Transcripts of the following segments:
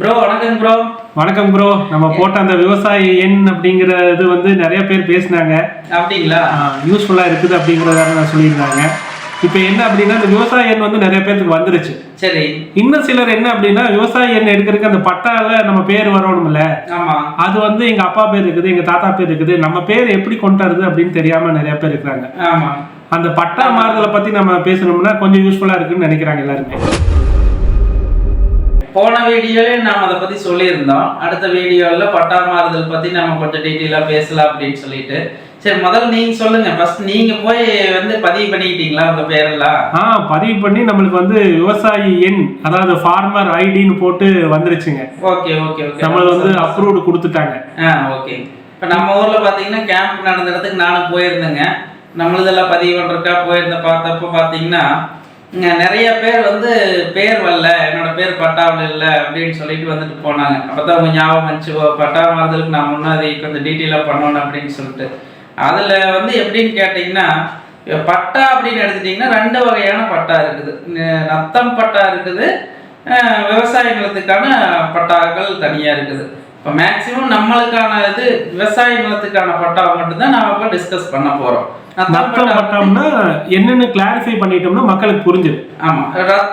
Bro வணக்கம் bro வணக்கம் bro நம்ம போட்ட அந்த விவசாய எண் அப்படிங்கிற இது வந்து நிறைய பேர் பேசினாங்க. அப்படிங்களா? யூஸ்ஃபுல்லாக இருக்குது அப்படிங்கிறத நான் சொல்லியிருந்தாங்க. இப்போ என்ன அப்படின்னா இந்த விவசாய எண் வந்து நிறைய பேருக்கு வந்துருச்சு. சரி. இன்னும் சிலர் என்ன அப்படின்னா விவசாய எண் எடுக்கிறதுக்கு அந்த பட்டால நம்ம பேர் வரணும்ல. ஆமா. அது வந்து எங்க அப்பா பேர் இருக்குது எங்க தாத்தா பேர் இருக்குது. நம்ம பேர் எப்படி கொண்டு வருது அப்படின்னு தெரியாம நிறைய பேர் இருக்கிறாங்க. ஆமா. அந்த பட்டா மாறுதலை பத்தி நம்ம பேசணும்னா கொஞ்சம் யூஸ்ஃபுல்லா இருக்குன்னு நினைக்கிறாங்க எல்லாருமே. போன வீடியோலே நாம் அதை பத்தி சொல்லியிருந்தோம். அடுத்த வீடியோல பட்டா மாறுதல் பத்தி நம்ம கொஞ்சம் டீட்டெயிலாக பேசலாம் அப்படின்னு சொல்லிட்டு. சரி முதல்ல நீங்க சொல்லுங்க. ஃபர்ஸ்ட் நீங்க போய் வந்து பதிவு பண்ணிக்கிட்டீங்களா உங்க பேரெல்லாம்? ஆ பதிவு பண்ணி நம்மளுக்கு வந்து விவசாயி எண் அதாவது ஃபார்மர் ஐடின்னு போட்டு வந்துருச்சுங்க. Okay okay okay. நம்மளது வந்து அப்ரூவ்டு கொடுத்துட்டாங்க. ஆ ஓகே. இப்போ நம்ம ஊர்ல பாத்தீங்கன்னா கேம்ப் நடந்த இடத்துக்கு நானும் போயிருந்தேங்க. நம்மளதெல்லாம் பதிவு பண்றதுக்கா போயிருந்த பார்த்தப்போ பாத்தீங்கன்னா நிறைய பேர் வந்து பேர் வரல என்னோட பேர் பட்டாவில் இல்லை அப்படின்னு சொல்லிட்டு வந்துட்டு போனாங்க. அப்பதான் அவங்க ஞாபகம் வந்துச்சு ஓ, பட்டா மாறுதலுக்கு நான் முன்னாடி கொஞ்சம் டீட்டெயிலாக பண்ணணும் அப்படின்னு சொல்லிட்டு. அதில் வந்து எப்படின்னு கேட்டிங்கன்னா பட்டா அப்படின்னு எடுத்துட்டிங்கன்னா ரெண்டு வகையான பட்டா இருக்குது. நத்தம் பட்டா இருக்குது அஹ் விவசாய நிலத்துக்கான பட்டாக்கள் தனியாக இருக்குது. இப்போ மேக்சிமம் நம்மளுக்கான இது விவசாய நிலத்துக்கான பட்டா மட்டும்தான் நாம் இப்போ டிஸ்கஸ் பண்ண போகிறோம் நத்தம் பட்டம்னா என்னன்னு கிளாரிஃபை பண்ணிட்டோம்னா மக்களுக்கு புரிஞ்சுது ஆமா.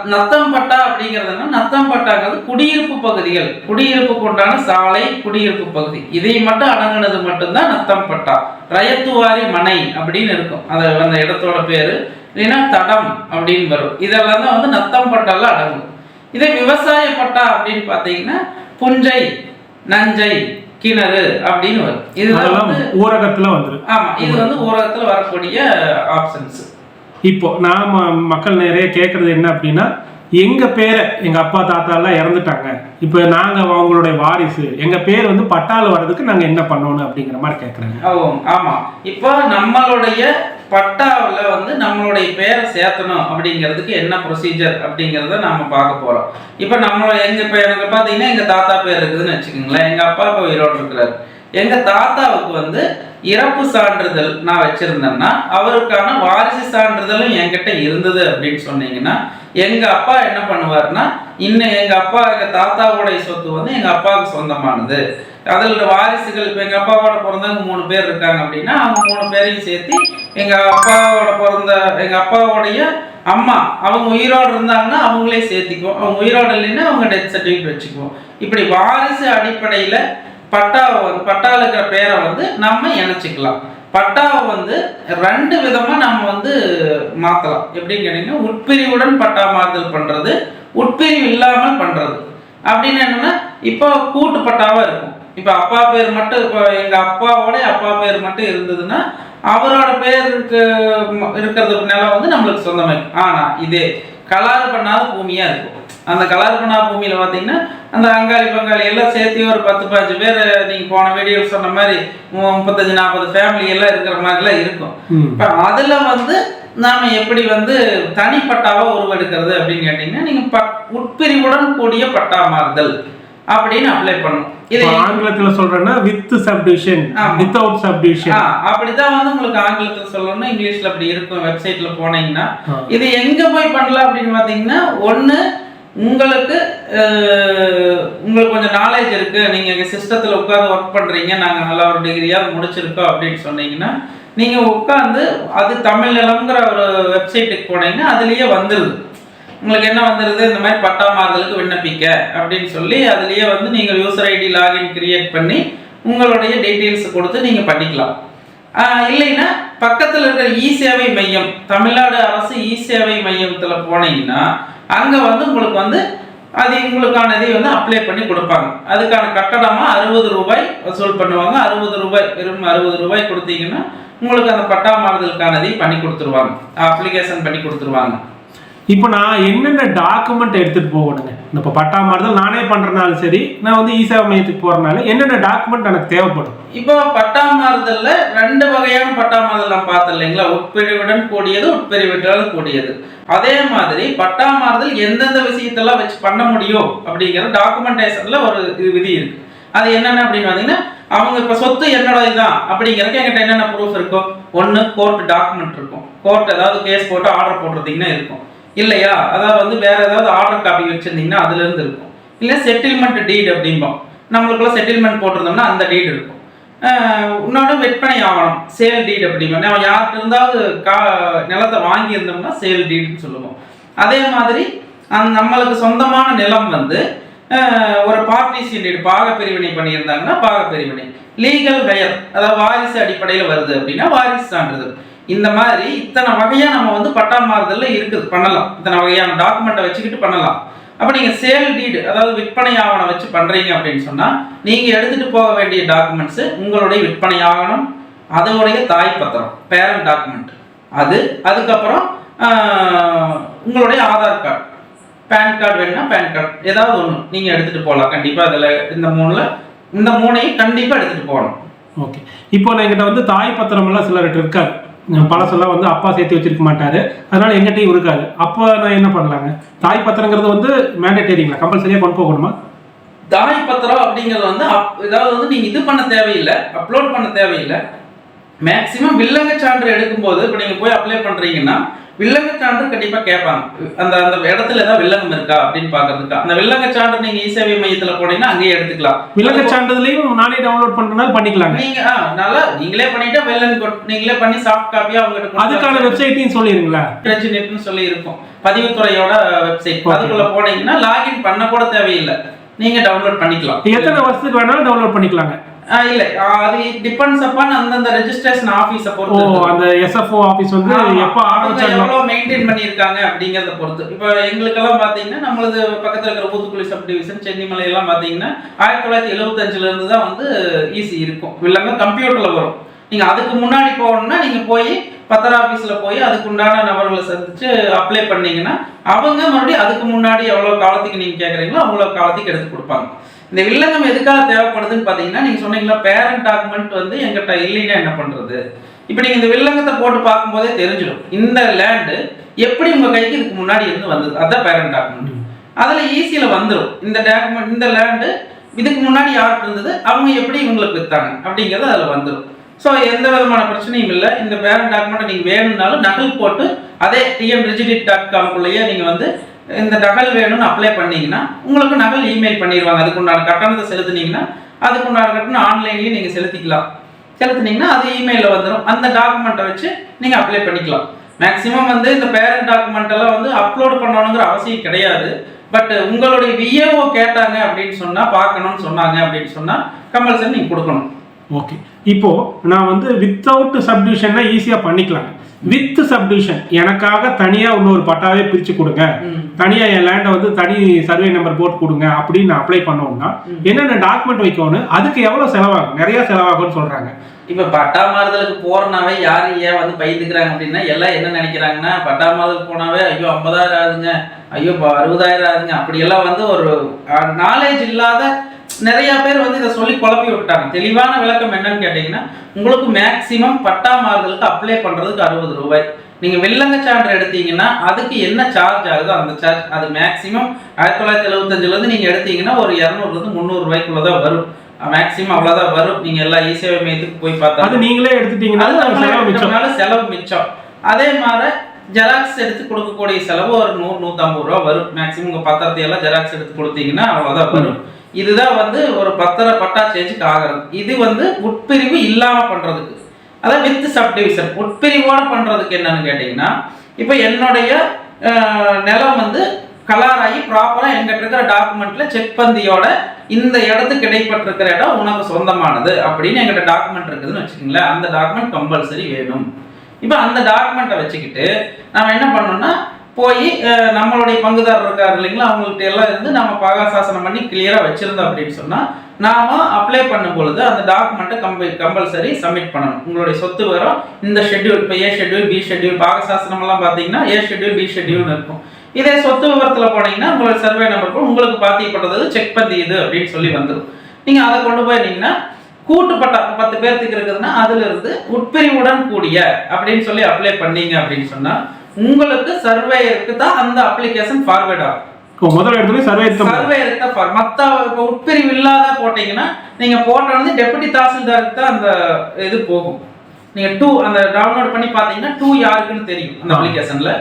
நத்தம் பட்டா அப்படிங்கிறதுனா நத்தம் பட்டாங்கிறது குடியிருப்பு பகுதிகள். குடியிருப்புக்கு உண்டான சாலை குடியிருப்பு பகுதி. இதை மட்டும் அடங்குனது மட்டும்தான் நத்தம் பட்டா. ரயத்துவாரி மனை அப்படின்னு இருக்கும். அது அந்த இடத்தோட பேரு. இல்லைன்னா தடம் அப்படின்னு வரும். இதெல்லாம் தான் வந்து நத்தம் பட்டால அடங்கும். இதே விவசாய பட்டா அப்படின்னு பார்த்தீங்கன்னா புஞ்சை நஞ்சை கிணறு அப்படின்னு வரும். வந்து ஊரகத்துல வந்துரு ஆமா இது வந்து ஊரகத்துல வரக்கூடிய ஆப்ஷன்ஸ் இப்போ நாம மக்கள் நிறைய கேட்கறது என்ன அப்படின்னா எங்க பேரை எங்க அப்பா தாத்தா எல்லாம் இறந்துட்டாங்க. இப்போ நாங்க அவங்களுடைய வாரிசு எங்க பேர் வந்து பட்டால வர்றதுக்கு நாங்க என்ன பண்ணணும் அப்படிங்கிற மாதிரி கேட்கறாங்க ஆமா. இப்போ நம்மளுடைய பட்டாவில் வந்து நம்மளுடைய பேரை சேர்த்தணும் அப்படிங்கிறதுக்கு என்ன ப்ரொசீஜர் அப்படிங்கிறத நாம் பார்க்க போகிறோம் இப்போ நம்மளோட எங்கள் இப்போ எனக்கு பார்த்தீங்கன்னா எங்கள் தாத்தா பேர் இருக்குதுன்னு வச்சுக்கோங்களேன். எங்கள் அப்பா இப்போ உயிரோடு இருக்கிறாரு. எங்கள் தாத்தாவுக்கு வந்து இறப்பு சான்றிதழ் நான் வச்சுருந்தேன்னா அவருக்கான வாரிசு சான்றிதழும் என்கிட்ட இருந்தது அப்படின்னு சொன்னீங்கன்னா எங்கள் அப்பா என்ன பண்ணுவார்னா இன்னும் எங்கள் அப்பா எங்கள் தாத்தாவுடைய சொத்து வந்து எங்கள் அப்பாவுக்கு சொந்தமானது. அதில் வாரிசுகள் இப்போ எங்கள் அப்பாவோட பிறந்தவங்க மூணு பேர் இருக்காங்க அப்படின்னா அவங்க மூணு பேரையும் சேர்த்து எங்கள் அப்பாவோட பிறந்த எங்கள் அப்பாவோடைய அம்மா அவங்க உயிரோடு இருந்தாங்கன்னா அவங்களே சேர்த்திக்குவோம். அவங்க உயிரோடு இல்லைன்னா அவங்க டெத் சர்டிஃபிகேட் வச்சுக்குவோம். இப்படி வாரிசு அடிப்படையில் பட்டாவை வந்து பட்டாவில் இருக்கிற பேரை வந்து நம்ம இணைச்சிக்கலாம். பட்டாவை வந்து ரெண்டு விதமாக நம்ம வந்து மாற்றலாம் எப்படின்னு கேட்டிங்கன்னா உட்பிரிவுடன் பட்டா மாறுதல் பண்ணுறது உட்பிரிவு இல்லாமல் பண்ணுறது அப்படின்னு என்னன்னா இப்போ கூட்டு பட்டாவாக இருக்கும். இப்போ அப்பா பேர் மட்டும் இப்போ எங்கள் அப்பாவோட அப்பா பேர் மட்டும் இருந்ததுன்னா அவரோட பேருக்கு ம- இருக்கிறது நிலம் வந்து நம்மளுக்கு சொந்தமே. ஆனா இது கலாறு பண்ணாத பூமியா இருக்கும் அந்த கலாறு பண்ணாத பூமியில பாத்தீங்கன்னா அந்த அங்காளி பங்காளி எல்லாம் சேர்த்து ஒரு பத்து பதினஞ்சு பேர் நீங்க போன வீடியோ சொன்ன மாதிரி முப்பத்தஞ்சு நாற்பது ஃபேமிலி எல்லாம் இருக்கிற மாதிரிலாம் இருக்கும். இப்போ அதில் வந்து நாம எப்படி வந்து தனிப்பட்டாவா உருவெடுக்கிறது அப்படின்னு கேட்டிங்கன்னா நீங்கள் ப உட்பிரிவுடன் கூடிய பட்டா மாறுதல். அப்படின்னு அப்ளை பண்ணணும் இது ஆங்கிலத்துல சொல்றேன்னா வித் சப்டிவிஷன் ஆமா. வித்தவுட் ஆ, சப்டிவிஷன் அப்படிதான் வந்து உங்களுக்கு ஆங்கிலத்தில் சொல்லணும் இங்கிலீஷ்ல அப்படி இருக்கும் வெப்சைட்ல போனீங்கன்னா. இது எங்க போய் பண்ணலாம் அப்படின்னு பார்த்தீங்கன்னா ஒன்று உங்களுக்கு உங்களுக்கு கொஞ்சம் நாலேஜ் இருக்கு. நீங்க எங்க சிஸ்டத்தில் உட்காந்து ஒர்க் பண்றீங்க நாங்க நல்லா ஒரு டிகிரியாவது முடிச்சிருக்கோம் அப்படின்னு சொன்னீங்கன்னா நீங்க உட்காந்து அது தமிழ் நிலம்ங்கிற ஒரு வெப்சைட்டுக்கு போனீங்கன்னா அதுலயே வந்துருது. உங்களுக்கு என்ன வந்துடுது இந்த மாதிரி பட்டா மாறுதலுக்கு விண்ணப்பிக்க அப்படின்னு சொல்லி அதுலேயே வந்து நீங்கள் யூசர் ஐடி லாகின் கிரியேட் பண்ணி உங்களுடைய டீட்டெயில்ஸ் கொடுத்து நீங்கள் பண்ணிக்கலாம். இல்லைன்னா பக்கத்தில் இருக்கிற இ சேவை மையம் தமிழ்நாடு அரசு இ சேவை மையத்தில் போனீங்கன்னா அங்கே வந்து உங்களுக்கு வந்து அது உங்களுக்கான இதை வந்து அப்ளை பண்ணி கொடுப்பாங்க. அதுக்கான கட்டணமாக அறுபது ரூபாய் வசூல் பண்ணுவாங்க. அறுபது ரூபாய் வெறும் அறுபது ரூபாய் கொடுத்தீங்கன்னா உங்களுக்கு அந்த பட்டா மாறுதலுக்கான பண்ணி கொடுத்துருவாங்க. அப்ளிகேஷன் பண்ணி கொடுத்துருவாங்க. இப்போ நான் என்னென்ன டாக்குமெண்ட் எடுத்துகிட்டு போகணுங்க? இப்போ பட்டா மாறுதல் நானே பண்ணுறனாலும் சரி நான் வந்து ஈசா மையத்துக்கு போகிறனால என்னென்ன டாக்குமெண்ட் எனக்கு தேவைப்படும்? இப்போ பட்டா மாறுதலில் ரெண்டு வகையான பட்டா மாறுதல் நான் பார்த்தேன் இல்லைங்களா? உட்பிரிவுடன் கூடியது உட்பிரிவிட்டால் கூடியது. அதே மாதிரி பட்டா மாறுதல் எந்தெந்த விஷயத்தெல்லாம் வச்சு பண்ண முடியும் அப்படிங்கிற டாக்குமெண்டேஷனில் ஒரு இது விதி இருக்குது அது என்னென்ன அப்படின்னு பார்த்தீங்கன்னா அவங்க இப்போ சொத்து என்னோட இதுதான் அப்படிங்கிறதுக்கு எங்கிட்ட என்னென்ன ப்ரூஃப் இருக்கும் ஒன்று கோர்ட் டாக்குமெண்ட் இருக்கும். கோர்ட் ஏதாவது கேஸ் போட்டு ஆர்டர் போட்டிருந்தீங்கன்னா இருக்கும். இல்லையா? அதாவது வந்து வேற ஏதாவது ஆர்டர் காப்பி வச்சுருந்தீங்கன்னா அதுல இருந்து இருக்கும். இல்லை செட்டில்மெண்ட் டீட் அப்படிம்போம் நம்மளுக்குள்ள செட்டில்மெண்ட் போட்டிருந்தோம்னா அந்த டீட் இருக்கும். இன்னொன்று விற்பனை ஆவணம் சேல் டீட் அப்படிம்போம் நம்ம யார்கிட்ட இருந்தாவது கா நிலத்தை வாங்கியிருந்தோம்னா சேல் டீட்னு சொல்லுவோம். அதே மாதிரி அந் நம்மளுக்கு சொந்தமான நிலம் வந்து ஒரு பார்ட்டிசியன் டீட் பாக பிரிவினை பண்ணியிருந்தாங்கன்னா பாக பிரிவினை லீகல் பெயர் அதாவது வாரிசு அடிப்படையில் வருது அப்படின்னா வாரிசு சான்றிதழ் இந்த மாதிரி இத்தனை வகையாக நம்ம வந்து பட்டா மாறுதலில் இருக்குது பண்ணலாம். இத்தனை வகையான டாக்குமெண்ட்டை வச்சுக்கிட்டு பண்ணலாம். அப்போ நீங்கள் சேல் டீடு அதாவது விற்பனை ஆவணம் வச்சு பண்ணுறீங்க அப்படின்னு சொன்னால் நீங்கள் எடுத்துகிட்டு போக வேண்டிய டாக்குமெண்ட்ஸு உங்களுடைய விற்பனை ஆவணம் அதனுடைய தாய் பத்திரம் பேரண்ட் டாக்குமெண்ட் அது அதுக்கப்புறம் உங்களுடைய ஆதார் கார்டு பேன் கார்டு வேணும்னா பேன் கார்டு ஏதாவது ஒன்று நீங்கள் எடுத்துகிட்டு போகலாம். கண்டிப்பாக அதில் இந்த மூணில் இந்த மூணையும் கண்டிப்பாக எடுத்துகிட்டு போகணும். ஓகே இப்போ நான் என்கிட்ட வந்து தாய் பத்திரமெல்லாம் சிலர் சிலர்கிட்ட இருக்காது. பழசெல்லாம் வந்து அப்பா சேர்த்து வச்சிருக்க மாட்டாரு. அதனால எங்கிட்டையும் இருக்காது. அப்போ நான் என்ன பண்ணலாங்க? தாய் பத்திரங்கிறது வந்து மேண்டேட்டரிங்களா கம்பல்சரியா கொண்டு போகணுமா? தாய் பத்திரம் அப்படிங்கிறது வந்து அப்- ஏதாவது வந்து நீங்க இது பண்ண தேவையில்லை அப்லோட் பண்ண தேவையில்லை. மேக்சிமம் வில்லங்க சான்று எடுக்கும்போது இப்போ நீங்க போய் அப்ளை பண்றீங்கன்னா வில்லங்க சான்று கண்டிப்பா கேட்பாங்க. அந்த அந்த இடத்துல ஏதாவது வில்லங்கம் இருக்கா அப்படின்னு பாக்குறதுக்கு அந்த வில்லங்க சான்று நீங்க இ சேவை மையத்துல போனீங்கன்னா அங்கேயே எடுத்துக்கலாம். விலங்க சான்றிதழையும் நானே டவுன்லோட் பண்றதுனால பண்ணிக்கலாங்க. நீங்க நல்லா நீங்களே பண்ணிட்டா கொட்- நீங்களே பண்ணி சாஃப்ட் காப்பியா அவங்ககிட்ட அதுக்கான வெப்சைட்டையும் சொல்லிடுங்களா வெப்சைட் நெட்னு சொல்லி இருக்கும் பதிவுத்துறையோட வெப்சைட். அதுக்குள்ள போனீங்கன்னா லாகின் பண்ண கூட தேவையில்லை. நீங்க டவுன்லோட் பண்ணிக்கலாம். எத்தனை வருஷத்துக்கு வேணாலும் டவுன்லோட் பண்ணிக்கலாங்க. இல்ல. அது டிபெண்ட்ஸ் அப்பான் அந்தந்த ரெஜிஸ்ட்ரேஷன் ஆபீஸ பொறுத்து. அந்த எஸ்எஃப்ஓ ஆபீஸ் வந்து எப்போ எவ்வளவு மெயின்டைன் பண்ணியிருக்காங்க அப்படிங்கறத பொறுத்து. இப்போ எங்களுக்கெல்லாம் பாத்தீங்கன்னா நம்மளது பக்கத்துல இருக்கிற ஊத்துக்குளி சப் டிவிஷன் சென்னிமலை எல்லாம் பாத்தீங்கன்னா ஆயிரத்தி தொள்ளாயிரத்தி எழுபத்தஞ்சுல இருந்து தான் வந்து ஈஸி இருக்கும். இல்லைன்னா கம்ப்யூட்டர்ல வரும். நீங்க அதுக்கு முன்னாடி போகணும்னா நீங்க போய் பத்திர ஆபீஸ்ல போய் அதுக்கு உண்டான நபர்களை சந்திச்சு அப்ளை பண்ணீங்கன்னா அவங்க மறுபடியும் அதுக்கு முன்னாடி எவ்வளவு காலத்துக்கு நீங்க கேக்குறீங்களோ அவ்வளவு காலத்துக்கு எடுத்து கொடுப்பாங்க. இந்த வில்லங்கம் எதுக்காக தேவைப்படுதுன்னு பார்த்தீங்கன்னா நீங்கள் சொன்னீங்களா பேரண்ட் டாக்குமெண்ட் வந்து எங்கிட்ட இல்லைன்னா என்ன பண்ணுறது இப்போ நீங்கள் இந்த வில்லங்கத்தை போட்டு பார்க்கும்போதே தெரிஞ்சிடும். இந்த லேண்டு எப்படி உங்கள் கைக்கு இதுக்கு முன்னாடி இருந்து வந்தது? அதான் பேரண்ட் டாக்குமெண்ட் அதில் ஈஸியில் வந்துடும் இந்த டாக்குமெண்ட் இந்த லேண்டு இதுக்கு முன்னாடி யாருக்கு இருந்தது? அவங்க எப்படி இவங்களுக்கு விற்றாங்க அப்படிங்கிறது அதில் வந்துடும் ஸோ எந்த விதமான பிரச்சனையும் இல்லை. இந்த பேரண்ட் டாக்குமெண்ட்டை நீங்கள் வேணும்னாலும் நகல் போட்டு அதே டிஎம் ரிஜிடிட் டாட் காம்குள்ளேயே நீங்கள் வந்து இந்த நகல் வேணும்னு அப்ளை பண்ணீங்கன்னா உங்களுக்கு நகல் இமெயில் பண்ணிடுவாங்க அதுக்குண்டான கட்டணத்தை செலுத்துனீங்கன்னா அதுக்குண்டான கட்டணம் ஆன்லைன்லேயே நீங்கள் செலுத்திக்கலாம். செலுத்துனீங்கன்னா அது இமெயிலில் வந்துடும் அந்த டாக்குமெண்ட்டை வச்சு நீங்கள் அப்ளை பண்ணிக்கலாம். மேக்ஸிமம் வந்து இந்த பேரண்ட் டாக்குமெண்ட் எல்லாம் வந்து அப்லோட் பண்ணணுங்கிற அவசியம் கிடையாது. பட் உங்களுடைய விஏஓ கேட்டாங்க அப்படின்னு சொன்னால் பார்க்கணும்னு சொன்னாங்க அப்படின்னு சொன்னால் கம்பல்சரி நீங்கள் கொடுக்கணும். ஓகே இப்போ நான் வந்து வித்தவுட் சப்டிவிஷன்னா ஈஸியாக பண்ணிக்கலாம் வித் சப்டிவிஷன் எனக்காக தனியா இன்னொரு பட்டாவே பிரிச்சு கொடுங்க ம். தனியா என் லேண்டை வந்து தனி சர்வே நம்பர் போட்டு கொடுங்க அப்படின்னு நான் அப்ளை பண்ணோம்னா. என்னென்ன டாக்குமெண்ட் வைக்கணும் அதுக்கு எவ்வளவு செலவாகும் நிறைய செலவாகும்னு சொல்றாங்க இப்ப பட்டா மாறுதலுக்கு போறனாவே யாரு ஏன் வந்து பயந்துக்கிறாங்க அப்படின்னா எல்லாம் என்ன நினைக்கிறாங்கன்னா பட்டா மாறுதல் போனாவே ஐயோ ஐம்பதாயிரம் ஆகுதுங்க ஐயோ இப்ப அறுபதாயிரம் ஆகுதுங்க அப்படி எல்லாம் வந்து ஒரு நாலேஜ் இல்லாத நிறைய பேர் வந்து இதை சொல்லி குழப்பி விட்டாங்க தெளிவான விளக்கம் என்னன்னு கேட்டீங்கன்னா உங்களுக்கு மேக்சிமம் பட்டா மாறுதலுக்கு அப்ளை பண்றதுக்கு அறுபது ரூபாய். நீங்க வில்லங்க சான்று எடுத்தீங்கன்னா அதுக்கு என்ன சார்ஜ் ஆகுதோ அந்த சார்ஜ் அது மேக்சிமம் ஆயிரத்தி தொள்ளாயிரத்தி எழுபத்தஞ்சுல இருந்து நீங்க எடுத்தீங்கன்னா ஒரு இரநூறுல இருந்து முந்நூறு ரூபாய்க்குள்ளதான் வரும். மேக்சிமம் அவ்வளவுதான் வரும். நீங்க எல்லா இ சேவை மையத்துக்கு போய் பார்த்தா அது நீங்களே எடுத்துட்டீங்கன்னா செலவு மிச்சம். அதே மாதிரி ஜெராக்ஸ் எடுத்து கொடுக்கக்கூடிய செலவு ஒரு நூறு நூற்றம்பது ரூபா வரும். மேக்ஸிமம் உங்கள் பத்திரத்தை எல்லாம் ஜெராக்ஸ் எடுத்து கொடுத்தீங்கன்னா அவ்வளோதான் வரும். இதுதான் வந்து ஒரு பத்திர பட்டா சேஞ்சுக்கு ஆகிறது. இது வந்து உட்பிரிவு இல்லாமல் பண்ணுறதுக்கு அதாவது வித் சப்டிவிஷன் உட்பிரிவோடு பண்ணுறதுக்கு என்னன்னு கேட்டிங்கன்னா இப்போ என்னுடைய நிலம் வந்து கலராகி ப்ராப்பராக எங்கிட்ட இருக்கிற டாக்குமெண்ட்ல செக் பந்தியோட இந்த இடத்துக்கு இடைப்பட்டிருக்கிற இடம் உனக்கு சொந்தமானது அப்படின்னு எங்கிட்ட டாக்குமெண்ட் இருக்குதுன்னு வச்சுக்கோங்களேன். அந்த டாக்குமெண்ட் கம்பல்சரி வேணும். இப்போ அந்த டாக்குமெண்ட்டை வச்சுக்கிட்டு நம்ம என்ன பண்ணோம்னா போய் நம்மளுடைய பங்குதாரர் இருக்கார் இல்லைங்களா? அவங்கள்ட்ட எல்லாம் இருந்து நம்ம பாகாசாசனம் பண்ணி கிளியராக வச்சிருந்தோம் அப்படின்னு சொன்னால் நாம் அப்ளை பண்ணும் பொழுது அந்த டாக்குமெண்ட்டை கம்பல் கம்பல்சரி சப்மிட் பண்ணணும். உங்களுடைய சொத்து வரும் இந்த ஷெட்யூல் இப்போ ஏ ஷெட்யூல் பி ஷெட்யூல் பாகசாசனமெல்லாம் பார்த்தீங்கன்னா ஏ ஷெட்யூல் பி ஷெட்யூல்னு இருக்கும். இதே சொத்து விவரத்தில் போனீங்கன்னா உங்களோட சர்வே நம்பர் உங்களுக்கு பாத்தியப்பட்டது செக் பண்ணி இது அப்படின்னு சொல்லி வந்துடும் நீங்கள் அதை கொண்டு போயிருந்தீங்கன்னா கூட்டுப்பட்ட பத்து பேர்த்துக்கு இருக்குதுன்னா அதுல இருந்து உட்பிரிவுடன் கூடிய அப்படின்னு சொல்லி அப்ளை பண்ணீங்க அப்படின்னு சொன்னா உங்களுக்கு சர்வேயருக்கு தான் அந்த அப்ளிகேஷன் ஃபார்வேர்ட் ஆகும். முதல்ல எடுத்தோடனே சர்வே எடுத்தோம் சர்வேயருக்கு தான் மத்த இப்போ உட்பிரிவு இல்லாத போட்டீங்கன்னா நீங்க போட்ட வந்து டெபுட்டி தாசில்தாருக்கு தான் அந்த இது போகும். நீங்க டூ அந்த டவுன்லோட் பண்ணி பாத்தீங்கன்னா டூ யாருக்குன்னு தெரியும் அந்த. அப்ளிகேஷன்ல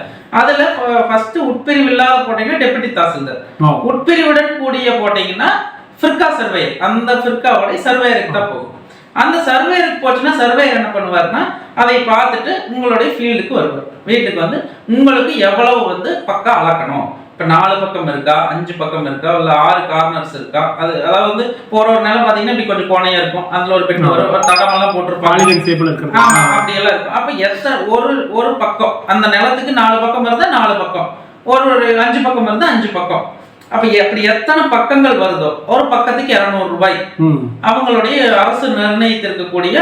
அதுல ஃபர்ஸ்ட் உட்பிரிவு இல்லாத போட்டீங்கன்னா டெபுட்டி தாசில்தார். உட்பிரிவுடன் கூடிய போட்டீங்கன்னா ஃபிர்கா சர்வே அந்த ஃபிர்காவோட சர்வேயருக்கு தான் போகும். அந்த சர்வேயருக்கு போச்சுன்னா சர்வேயர் என்ன பண்ணுவாருன்னா அதை பார்த்துட்டு உங்களுடைய ஃபீல்டுக்கு வருவார். வீட்டுக்கு வந்து உங்களுக்கு எவ்வளவு வந்து பக்கம் அளக்கணும். இப்போ நாலு பக்கம் இருக்கா அஞ்சு பக்கம் இருக்கா இல்லை ஆறு கார்னர்ஸ் இருக்கா? அது அதாவது வந்து இப்போ ஒரு நிலம் பார்த்தீங்கன்னா இப்படி கொஞ்சம் கோணையா இருக்கும். அதுல ஒரு வரும் ஒரு தடமெல்லாம் போட்டிருப்பாங்க. பாலிகன் ஷேப்ல இருக்கிறது. ஆமா அப்படி எல்லாம் இருக்கும். அப்ப எத்தனை ஒரு ஒரு பக்கம் அந்த நிலத்துக்கு நாலு பக்கம் இருந்தா நாலு பக்கம். ஒரு ஒரு அஞ்சு பக்கம் இருந்தா அஞ்சு பக்கம். அப்ப அப்படி எத்தனை பக்கங்கள் வருதோ ஒரு பக்கத்துக்கு இருநூறு ரூபாய். அவங்களுடைய அரசு நிர்ணயித்திருக்கக்கூடிய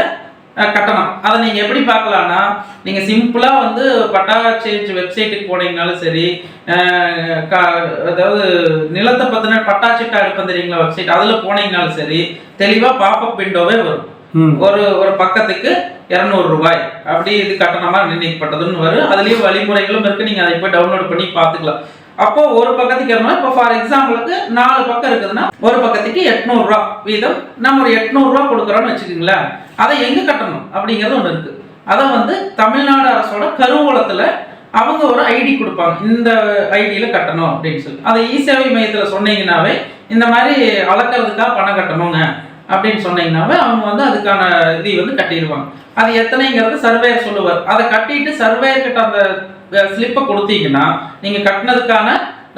கட்டணம். அதை நீங்க எப்படி பார்க்கலாம்னா நீங்க சிம்பிளா வந்து பட்டா சேஞ்ச் வெப்சைட்டுக்கு போனீங்கனாலும் சரி அதாவது நிலத்தை பத்தின பட்டா சிட்டா எடுப்போம் தெரியுங்களா வெப்சைட் அதுல போனீங்கனாலும் சரி தெளிவா பாப்பப் விண்டோவே வரும். ஒரு ஒரு பக்கத்துக்கு இருநூறு ரூபாய். அப்படி இது கட்டணமா நிர்ணயிக்கப்பட்டதுன்னு வரும். அதுலயும் வழிமுறைகளும் இருக்கு. நீங்க அதை போய் டவுன்லோட் பண்ணி பார்த்துக்கலாம். அப்போ ஒரு பக்கத்துக்கு இரநூறு இப்போ ஃபார் எக்ஸாம்பிளுக்கு நாலு பக்கம் இருக்குதுன்னா ஒரு பக்கத்துக்கு எட்நூறுரூவா. வீதம் நம்ம ஒரு எட்நூறுரூவா கொடுக்குறோன்னு கொடுக்குறோம்னு வச்சுக்கோங்களேன். அதை எங்கே கட்டணும்? அப்படிங்கிறது ஒன்று இருக்குது அதை வந்து தமிழ்நாடு அரசோட கருவூலத்தில் அவங்க ஒரு ஐடி கொடுப்பாங்க. இந்த ஐடியில் கட்டணும் அப்படின்னு சொல்லி. அதை இ சேவை மையத்தில் சொன்னீங்கன்னாவே இந்த மாதிரி அளக்கிறதுக்காக பணம் கட்டணுங்க அப்படின்னு சொன்னீங்கன்னாவே அவங்க வந்து அதுக்கான இதை வந்து கட்டிடுவாங்க. அது எத்தனைங்கிறது சர்வேயர் சொல்லுவார். அதை கட்டிட்டு சர்வேயர் கிட்ட அந்த ஸ்லிப்பை கொடுத்தீங்கன்னா நீங்க கட்டினதுக்கான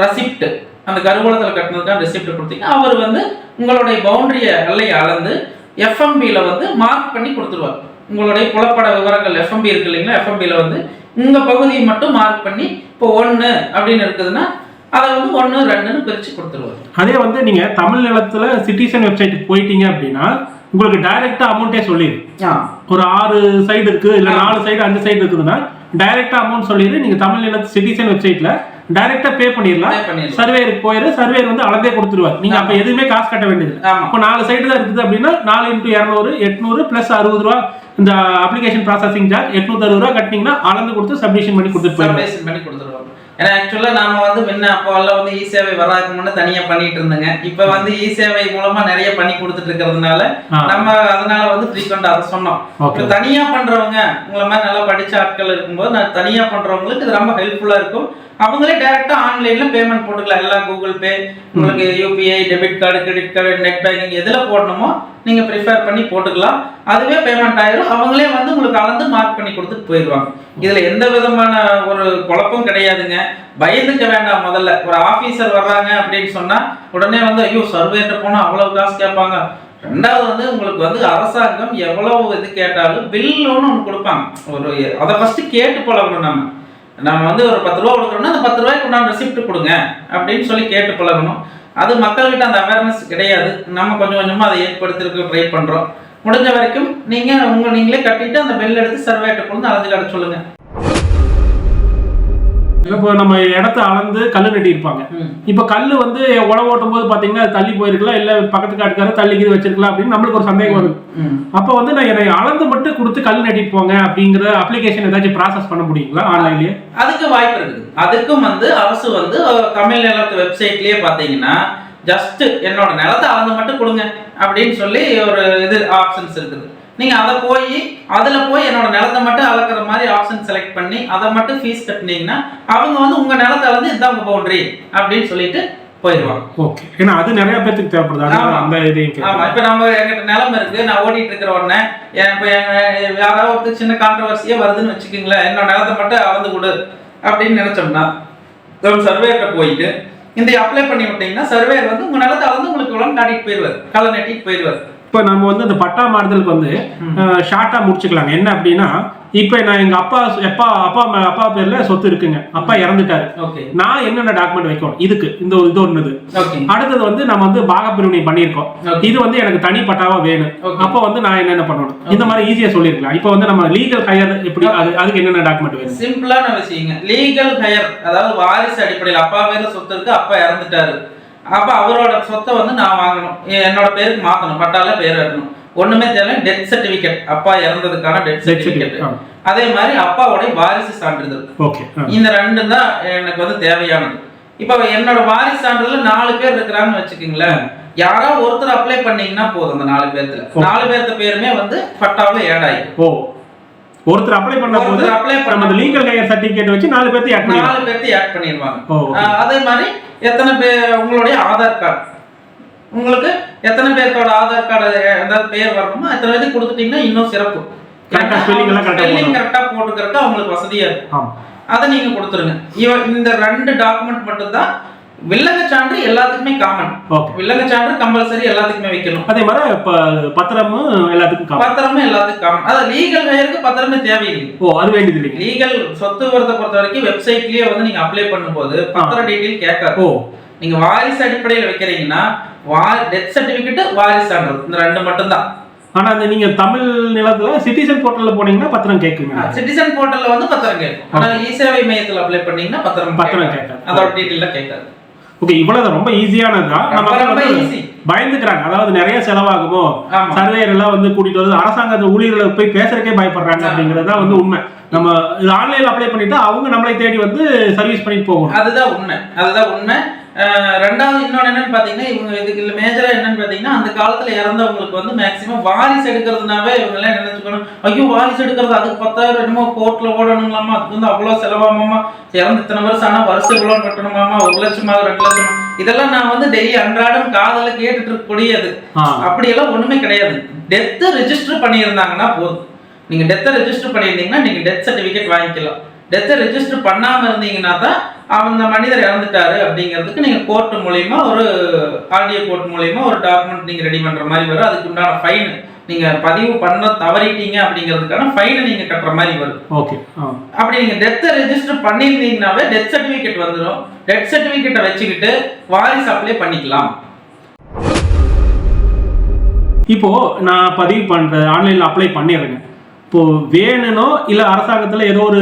ரெசிப்ட் அந்த கருவூலத்தில் கட்டினதுக்கான ரெசிப்ட் கொடுத்தீங்கன்னா அவர் வந்து உங்களுடைய பவுண்டரிய எல்லையை அளந்து எஃப்எம்பியில் வந்து மார்க் பண்ணி கொடுத்துருவார். உங்களுடைய புலப்பட விவரங்கள் எஃப்எம்பி இருக்கு இல்லைங்களா? எஃப்எம்பியில் வந்து உங்க பகுதியை மட்டும் மார்க் பண்ணி இப்போ ஒன்று அப்படின்னு இருக்குதுன்னா அதை வந்து ஒன்று ரெண்டுன்னு பிரித்து கொடுத்துருவார். அதே வந்து நீங்க தமிழ் நிலத்துல சிட்டிசன் வெப்சைட்டுக்கு போயிட்டீங்க அப்படின்னா உங்களுக்கு டைரக்டா அமௌண்ட்டே சொல்லிடு ஒரு ஆறு சைடு இருக்கு இல்ல நாலு சைடு அஞ்சு சைடு இருக்குதுன்னா டைரக்டா அமௌண்ட் சொல்லிடு. நீங்க தமிழ் நிலத்து சிட்டிசன் வெப்சைட்ல டைரக்டா பே பண்ணிடலாம். சர்வேருக்கு போயிரு. சர்வேர் வந்து அளந்தே கொடுத்துருவார். நீங்க அப்ப எதுவுமே காசு கட்ட வேண்டியது இப்போ நாலு சைடு தான் இருக்குது அப்படின்னா நாலு இன்டூ இரநூறு எட்நூறு பிளஸ் அறுபது ரூபா இந்த அப்ளிகேஷன் ப்ராசஸிங் சார்ஜ் எட்நூத்தி அறுபது ரூபா கட்டினீங்கன்னா அளந்து கொடுத்து சப்மிஷன் பண்ணி கொடுத்துட்டு பண்ணி ஏன்னா ஆக்சுவலா நாம வந்து முன்ன அப்போ எல்லாம் வந்து இ சேவை வராதுக்கு முன்ன தனியா பண்ணிட்டு இருந்தேங்க. இப்ப வந்து இ சேவை மூலமா நிறைய பண்ணி கொடுத்துட்டு இருக்கிறதுனால. நம்ம அதனால வந்து ஃப்ரீக்வெண்டா அதை சொன்னோம். இப்ப தனியா பண்றவங்க உங்களை மாதிரி நல்லா படிச்ச ஆட்கள் இருக்கும்போது நான் தனியா பண்றவங்களுக்கு இது ரொம்ப ஹெல்ப்ஃபுல்லா இருக்கும். அவங்களே டைரக்டா ஆன்லைன்ல பேமெண்ட் போட்டுக்கலாம். எல்லாம் கூகுள் பே உங்களுக்கு UPI debit card credit card net banking எதுல போடணுமோ நீங்க ப்ரிஃபர் பண்ணி போட்டுக்கலாம். அதுவே பேமெண்ட் ஆயிரும். அவங்களே வந்து உங்களுக்கு அளந்து மார்க் பண்ணி கொடுத்துட்டு போயிடுவாங்க. இதுல எந்த விதமான ஒரு குழப்பம் கிடையாதுங்க. பயந்துக்க வேண்டாம் முதல்ல. ஒரு ஆபீசர் வர்றாங்க அப்படின்னு சொன்னா உடனே வந்து ஐயோ சர்வேட்ட போனா அவ்வளவு காசு கேட்பாங்க. ரெண்டாவது வந்து உங்களுக்கு வந்து அரசாங்கம் எவ்வளவு இது கேட்டாலும் பில் ஒன்று கொடுப்பாங்க. ஒரு அதை ஃபர்ஸ்ட் கேட்டு பழகணும் நம்ம. நம்ம வந்து ஒரு பத்து ரூபா கொடுக்குறோம்னா அந்த பத்து ரூபாய்க்கு உண்டான ரெசிப்ட் கொடுங்க அப்படின்னு சொல்லி கேட்டு பழகணும். அது மக்கள்கிட்ட அந்த அவேர்னஸ் கிடையாது. நம்ம கொஞ்சம் கொஞ்சமாக அதை ஏற்படுத்திருக்க ட்ரை பண்ணுறோம் முடிஞ்ச வரைக்கும் நீங்கள் உங்கள் நீங்களே கட்டிட்டு அந்த பெல் எடுத்து சர்வேட்ட கொண்டு அலைஞ்சு கட்ட சொல்லுங்கள் இப்போ நம்ம இடத்த அளந்து கல்லு நட்டியிருப்பாங்க. இப்போ கல்லு வந்து உழவு ஓட்டும் போது பாத்தீங்கன்னா அது தள்ளி போயிருக்கலாம் இல்ல பக்கத்து காட்டுக்கார தள்ளி கீது வச்சிருக்கலாம் அப்படின்னு நம்மளுக்கு ஒரு சந்தேகம் வருது. ம். அப்போ வந்து நான் என்னை அளந்து மட்டும் கொடுத்து கல் நட்டிட்டு போங்க அப்படிங்கிற அப்ளிகேஷன் ஏதாச்சும் ப்ராசஸ் பண்ண முடியுங்களா ஆன்லைன்லயே அதுக்கு வாய்ப்பு இருக்குது. அதுக்கும் வந்து அரசு வந்து தமிழ் நிலத்து வெப்சைட்லயே பாத்தீங்கன்னா ஜஸ்ட் என்னோட நிலத்தை அளந்து மட்டும் கொடுங்க அப்படின்னு சொல்லி ஒரு இது ஆப்ஷன்ஸ் இருக்குது. நீங்க அதை போய் அதுல போய் என்னோட நிலத்தை மட்டும் அளக்குற மாதிரி ஆப்ஷன் செலக்ட் பண்ணி அதை மட்டும் ஃபீஸ் கட்டினீங்கன்னா அவங்க வந்து உங்க நிலத்தை அளந்து இதுதான் உங்க பவுண்டரி அப்படின்னு சொல்லிட்டு போயிடுவாங்க. ஓகே ஏன்னா அது நிறைய பேத்துக்கு தேவைப்படுது. அந்த இதையும் ஆமா. இப்ப நம்ம எங்கிட்ட நிலம் இருக்கு. நான் ஓடிட்டு இருக்கிற உடனே இப்ப யாராவது ஒரு சின்ன கான்ட்ரவர்சியே வருதுன்னு வச்சுக்கோங்களேன் என்னோட நிலத்தை மட்டும் அளந்து கொடு அப்படின்னு நினைச்சோம்னா சர்வேட்ட போயிட்டு இந்த அப்ளை பண்ணி விட்டீங்கன்னா சர்வேயர் வந்து உங்க நிலத்தை அளந்து உங்களுக்கு இவ்வளவு காட்டிட்டு போயிடுவார். களை நட்டிட்டு போயிடுவார். இப்போ நம்ம வந்து அந்த பட்டா மாறுதலுக்கு வந்து ஷார்ட்டா முடிச்சுக்கலாம் என்ன அப்படின்னா இப்போ நான் எங்க அப்பா அப்பா ம- அப்பா பேர்ல சொத்து இருக்குங்க. அப்பா இறந்துட்டாரு. ஓகே. நான் என்னென்ன டாக்குமெண்ட் வைக்கணும்? இதுக்கு இந்த ஒரு இது ஓகே. அடுத்தது வந்து நம்ம வந்து பாகப்பிரிவினை பண்ணியிருக்கோம். இது வந்து எனக்கு தனி பட்டாவா வேணும். அப்போ வந்து நான் என்னென்ன பண்ணணும்? இந்த மாதிரி ஈஸியா சொல்லிருக்கலாம் இப்போ வந்து நம்ம லீகல் ஹையர் எப்படி அது அதுக்கு என்னென்ன டாக்குமெண்ட் வேணும்? சிம்பிளான விஷயங்க. லீகல் ஹையர் அதாவது வாரிசு அடிப்படையில் அப்பா பேர்ல சொத்து இருக்கு அப்பா இறந்துட்டாரு. அப்ப அவரோட சொத்தை வந்து நான் வாங்கணும். என்னோட பேருக்கு மாத்தணும். பட்டால பேர் வைக்கணும் ஒண்ணுமே தெரியல டெத் சர்டிபிகேட் அப்பா இறந்ததுக்கான டெத் சர்டிபிகேட் அதே மாதிரி அப்பாவுடைய வாரிசு சான்றிதழ். இந்த ரெண்டு தான் எனக்கு வந்து தேவையானது. இப்போ என்னோட வாரிசு சான்றிதழ் நாலு பேர் இருக்கிறாங்கன்னு வச்சுக்கோங்களேன். யாரோ ஒருத்தர் அப்ளை பண்ணீங்கன்னா போதும் அந்த நாலு பேர்த்துல. நாலு பேர்த்த பேருமே வந்து பட்டாவில் ஏட் ஆயிடும். ஓ ஒருத்தர் அப்ளை பண்ண போது பண்ண நம்ம லீகல் ஹையர் சர்டிபிகேட் வச்சு நாலு பேர்த்தையும் ஆட் பண்ணிடலாம். நாலு பேர்த்து ஆட் பண்ணிடுவாங்க அதே மாதிரி எத்தனை பேர் உங்களுடைய ஆதார் கார்டு. உங்களுக்கு எத்தனை பேர்த்தோட ஆதார் கார்டு ஏதாவது பேர் வரணுமோ எத்தனை பேருக்கு கொடுத்துட்டீங்கன்னா இன்னும் சிறப்பு. ஆ ஸ்பெல்லிங். கரெக்டாக போட்டுக்கிறதுக்கு அவங்களுக்கு வசதியா இருக்கும். அதை நீங்க கொடுத்துருங்க. இவ இந்த ரெண்டு டாக்குமெண்ட் மட்டும்தான் வில்லங்க சான்று எல்லாத்துக்குமே காமன் வில்லங்க சான்று கம்பல்சரி எல்லாத்துக்குமே வைக்கணும். அதே மாதிரி இப்ப பத்திரமும் எல்லாத்துக்கும் காமன் பத்திரமே எல்லாத்துக்கும் காமன் அதான் லீகல் ஹையருக்கு பத்திரமே தேவையில்லை. ஓ அது வேண்டியது இல்லைங்க. லீகல் சொத்து விவரத்தை பொறுத்த வரைக்கும் வெப்சைட்லயே வந்து நீங்க அப்ளை பண்ணும்போது பத்திர டீட்டெயில் கேட்காது. ஓ. நீங்க வாரிசு அடிப்படையில் வைக்கிறீங்கன்னா வா டெத் சர்டிபிகேட் வாரிசு சான்றிதழ் இந்த ரெண்டு மட்டும்தான். ஆனா அந்த நீங்க தமிழ் நிலத்துல சிட்டிசன் போர்ட்டல்ல போனீங்கன்னா பத்திரம் கேட்குங்க. சிட்டிசன் போர்ட்டல்ல வந்து பத்திரம் கேட்கும். ஆனா இ சேவை மையத்தில் அப்ளை பண்ணீங்கன்னா பத்திரம் பத்திரம். கேட்காது. அதோட டீட்டெயில கேட்காது. ஓகே இவ்வளவு ரொம்ப ஈஸியானதுதான் நம்ம பயந்துக்கிறாங்க. அதாவது நிறைய செலவாகுமோ? சர்வேயர் எல்லாம் வந்து கூட்டிட்டு வந்து அரசாங்க ஊழியர்களை போய் பேசுறதுக்கே பயப்படுறாங்க. அப்படிங்கறது தான் வந்து உண்மை. நம்ம இது ஆன்லைன்ல அப்ளை பண்ணிட்டு அவங்க நம்மளை தேடி வந்து சர்வீஸ் பண்ணிட்டு போகணும். அதுதான் உண்மை. அதுதான் உண்மை. ரெண்டாவது இன்னொன்று என்னன்னு பார்த்தீங்கன்னா இவங்க இதுக்கு மேஜரா என்னன்னு பார்த்தீங்கன்னா அந்த காலத்துல இறந்தவங்களுக்கு வந்து மேக்சிமம் வாரிசு எடுக்கிறதுனாவே இவங்க எல்லாம் நினைச்சுக்கணும்? ஐயோ வாரிசு எடுக்கிறது அதுக்கு பத்தாயிரம் என்னமோ கோர்ட்ல ஓடணுங்களாமா? அதுக்கு வந்து அவ்வளோ செலவாமாமா இறந்து இத்தனை வருஷம் ஆனா வருஷம் இவ்வளோ கட்டணுமாமா? ஒரு லட்சமா ரெண்டு லட்சமா? இதெல்லாம் நான் வந்து டெய்லி அன்றாடம் காதல கேட்டுட்டு இருக்கக்கூடியது அப்படியெல்லாம் ஒண்ணுமே கிடையாது. டெத்தை ரெஜிஸ்டர் பண்ணியிருந்தாங்கன்னா போதும். நீங்க டெத்தை ரெஜிஸ்டர் பண்ணியிருந்தீங்கன்னா நீங்க டெத் சர்டிஃபிகேட் வாங்கிக்கலாம். டெத்தை ரெஜிஸ்டர் பண்ணாம இருந்தீங்கன்னா தான் அந்த மனிதர் இறந்துட்டாரு அப்படிங்கிறதுக்கு நீங்க கோர்ட் மூலியமா ஒரு ஆடியோ கோர்ட் மூலியமா ஒரு டாக்குமெண்ட் நீங்க ரெடி பண்ற மாதிரி வரும். அதுக்கு உண்டான ஃபைன் நீங்க பதிவு பண்ண தவறிட்டீங்க அப்படிங்கிறதுக்கான ஃபைனை நீங்க கட்டுற மாதிரி வரும். ஓகே. அப்படி நீங்க டெத்தை ரெஜிஸ்டர் பண்ணியிருந்தீங்கன்னாவே டெத் சர்டிஃபிகேட் வந்துடும் டெத் சர்டிஃபிகேட்டை வச்சுக்கிட்டு வாரிசு அப்ளை பண்ணிக்கலாம். இப்போ நான் பதிவு பண்றேன் ஆன்லைன்ல அப்ளை பண்ணிடுறேங்க. இப்போ வேணுனோ இல்ல அரசாங்கத்துல ஏதோ ஒரு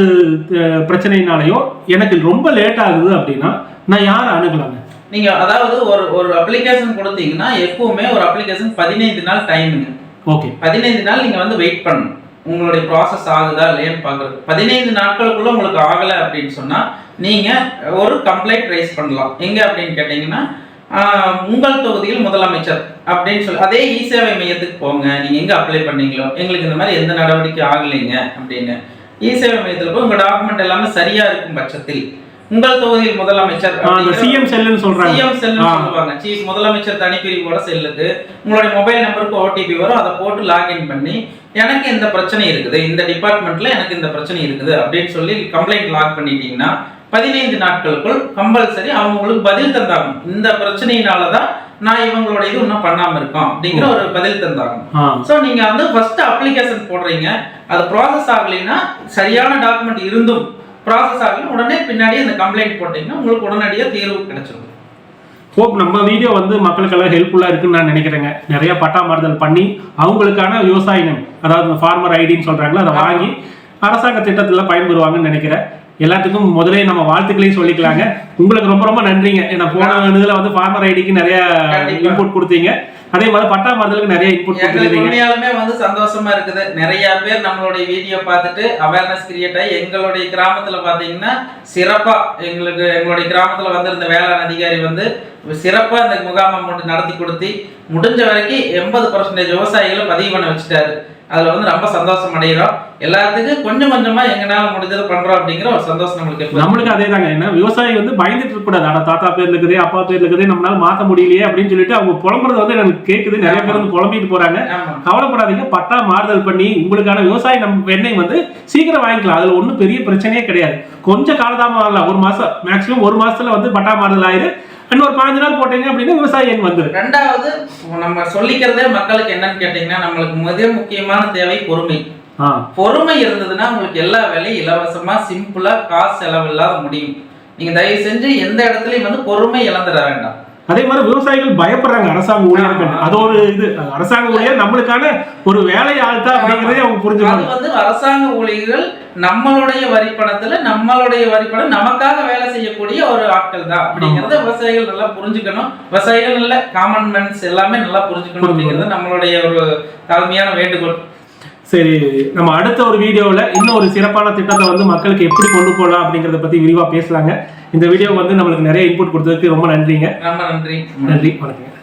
பிரச்சனைனாலயோ எனக்கு ரொம்ப லேட் ஆகுது அப்படின்னா நான் யாரை அணுகலாங்க? நீங்க அதாவது ஒரு ஒரு அப்ளிகேஷன் கொடுத்தீங்கன்னா எப்பவுமே ஒரு அப்ளிகேஷன் பதினைந்து நாள் டைமுங்க ஓகே பதினைந்து நாள் நீங்க வந்து வெயிட் பண்ணணும். உங்களுடைய ப்ராசஸ் ஆகுதா இல்லையான்னு பார்க்குறது பதினைந்து நாட்களுக்குள்ள உங்களுக்கு ஆகலை அப்படின்னு சொன்னா நீங்க ஒரு கம்ப்ளைண்ட் ரைஸ் பண்ணலாம். எங்க அப்படின்னு கேட்டீங்கன்னா உங்கள் தொகுதியில் முதலமைச்சர் அப்படின்னு சொல்லி அதே இ சேவை மையத்துக்கு போங்க. நீங்க எங்க அப்ளை பண்ணீங்களோ? எங்களுக்கு இந்த மாதிரி எந்த நடவடிக்கை ஆகலைங்க அப்படின்னு. இ சேவை மையத்தில் போய் உங்க டாக்குமெண்ட் எல்லாமே சரியா இருக்கும் பட்சத்தில். உங்கள் தொகுதியில் முதலமைச்சர் சிஎம் செல்லுன்னு சொல்றாங்க. சிஎம் செல் ஆ. சொல்லுவாங்க. சீஃப் முதலமைச்சர் தனிப்பிரிவோட செல்லுக்கு உங்களுடைய மொபைல் நம்பருக்கு ஓடிபி வரும். அதை போட்டு லாகின் பண்ணி எனக்கு இந்த பிரச்சனை இருக்குது. இந்த டிபார்ட்மெண்ட்ல எனக்கு இந்த பிரச்சனை இருக்குது அப்படின்னு சொல்லி கம்ப்ளைண்ட் லாக் பண்ணிட்டீங்கன்னா பதினைந்து நாட்களுக்குள் கம்பல்சரி அவங்க உங்களுக்கு பதில் தந்தாகணும். இந்த பிரச்சனையினால தான் நான் இவங்களோட இது இன்னும் பண்ணாம இருக்கோம் அப்படிங்கிற ஒரு பதில் தந்தாகணும். ஆ. ஸோ நீங்க வந்து ஃபர்ஸ்ட் அப்ளிகேஷன் போடுறீங்க. அது ப்ராசஸ் ஆகலைன்னா சரியான டாக்குமெண்ட் இருந்தும் ப்ராசஸ் ஆகலைன்னா உடனே பின்னாடி அந்த கம்ப்ளைண்ட் போட்டீங்கன்னா உங்களுக்கு உடனடியாக தீர்வு கிடைச்சிடும் ஹோப் நம்ம வீடியோ வந்து மக்களுக்கெல்லாம் ஹெல்ப்ஃபுல்லாக இருக்குன்னு நான் நினைக்கிறேங்க. நிறைய பட்டா மாறுதல் பண்ணி அவங்களுக்கான விவசாயினம் அதாவது ஃபார்மர் ஐடின்னு சொல்றாங்களோ அதை வாங்கி அரசாங்க திட்டத்தில் பயன்பெறுவாங்கன்னு நினைக்கிறேன். எல்லாத்துக்கும் முதலே நம்ம வாழ்த்துக்களையும் சொல்லிக்கலாங்க. உங்களுக்கு ரொம்ப ரொம்ப நன்றிங்க. ஏன்னா போன இதில் வந்து ஃபார்மர் ஐடிக்கு நிறைய. இன்புட் கொடுத்தீங்க. அதே மாதிரி பட்டா மாறுதலுக்கு நிறைய இன்புட் கொடுத்துருக்கீங்க வந்து சந்தோஷமா இருக்குது. நிறைய பேர் நம்மளுடைய வீடியோ பார்த்துட்டு அவேர்னஸ் கிரியேட் ஆகி எங்களுடைய கிராமத்துல பாத்தீங்கன்னா சிறப்பா எங்களுக்கு எங்களுடைய கிராமத்துல வந்திருந்த வேளாண் அதிகாரி வந்து சிறப்பா இந்த முகாமை மட்டும் நடத்தி கொடுத்து முடிஞ்ச வரைக்கும் எண்பது பர்சன்டேஜ் விவசாயிகளை பதிவு பண்ண வச்சுட்டாரு. அதுல வந்து ரொம்ப சந்தோஷம் அடைகிறோம் எல்லாத்துக்கும் கொஞ்சம் கொஞ்சமா எங்களால முடிஞ்சதை பண்றோம் அப்படிங்கிற ஒரு சந்தோஷம் நம்மளுக்கு நம்மளுக்கு அதே தாங்க ஏன்னா விவசாயி வந்து பயந்துட்டு இருக்க கூடாது. ஆனா தாத்தா பேர்ல இருக்குது அப்பா பேர்ல இருக்குது நம்மளால மாத்த முடியலையே அப்படின்னு சொல்லிட்டு அவங்க புலம்புறது வந்து எனக்கு கேக்குது. நிறைய பேர் வந்து புலம்பிட்டு போறாங்க. கவலைப்படாதீங்க. பட்டா மாறுதல் பண்ணி உங்களுக்கான விவசாய நம் எண்ணெய் வந்து சீக்கிரம் வாங்கிக்கலாம். அதுல ஒன்றும் பெரிய பிரச்சனையே கிடையாது. கொஞ்சம் காலதாமம் ஆகலாம். ஒரு மாசம் மேக்ஸிமம் ஒரு மாசத்துல வந்து பட்டா மாறுதல் ஆயிரு. இன்னொரு பதினஞ்சு நாள் போட்டீங்க அப்படின்னா விவசாய எண் வந்துரு ரெண்டாவது நம்ம சொல்லிக்கிறதே மக்களுக்கு என்னன்னு கேட்டீங்கன்னா நம்மளுக்கு மிக முக்கியமான தேவை பொறுமை. பொறுமை இருந்ததுன்னா உங்களுக்கு எல்லா வேலையும் இலவசமா சிம்பிளா காசு செலவு இல்லாத முடியும். நீங்க தயவு செஞ்சு எந்த இடத்துலயும் வந்து பொறுமை இழந்துட வேண்டாம். அதே மாதிரி விவசாயிகள் பயப்படுறாங்க அரசாங்க ஊழியர்கள் அது ஒரு இது. அரசாங்க ஊழியர் நம்மளுக்கான ஒரு வேலை ஆள்தா அப்படிங்கறதே அவங்க அது புரிஞ்சுக்கணும் வந்து அரசாங்க ஊழியர்கள் நம்மளுடைய வரி பணத்துல நம்மளுடைய வரி பணம் நமக்காக வேலை செய்யக்கூடிய ஒரு ஆட்கள் தான் அப்படிங்கறத விவசாயிகள் நல்லா புரிஞ்சுக்கணும். விவசாயிகள் இல்ல காமன் மேன்ஸ் எல்லாமே நல்லா புரிஞ்சுக்கணும் அப்படிங்கறது நம்மளுடைய ஒரு தாழ்மையான வேண்டுகோள். சரி நம்ம அடுத்த ஒரு வீடியோவில் இன்னும் ஒரு சிறப்பான திட்டத்தை வந்து மக்களுக்கு எப்படி கொண்டு போகலாம் அப்படிங்கறத பத்தி விரிவா பேசலாங்க. இந்த வீடியோ வந்து நம்மளுக்கு நிறைய இன்புட் கொடுத்ததுக்கு ரொம்ப நன்றிங்க. ரொம்ப நன்றி. நன்றி வணக்கம்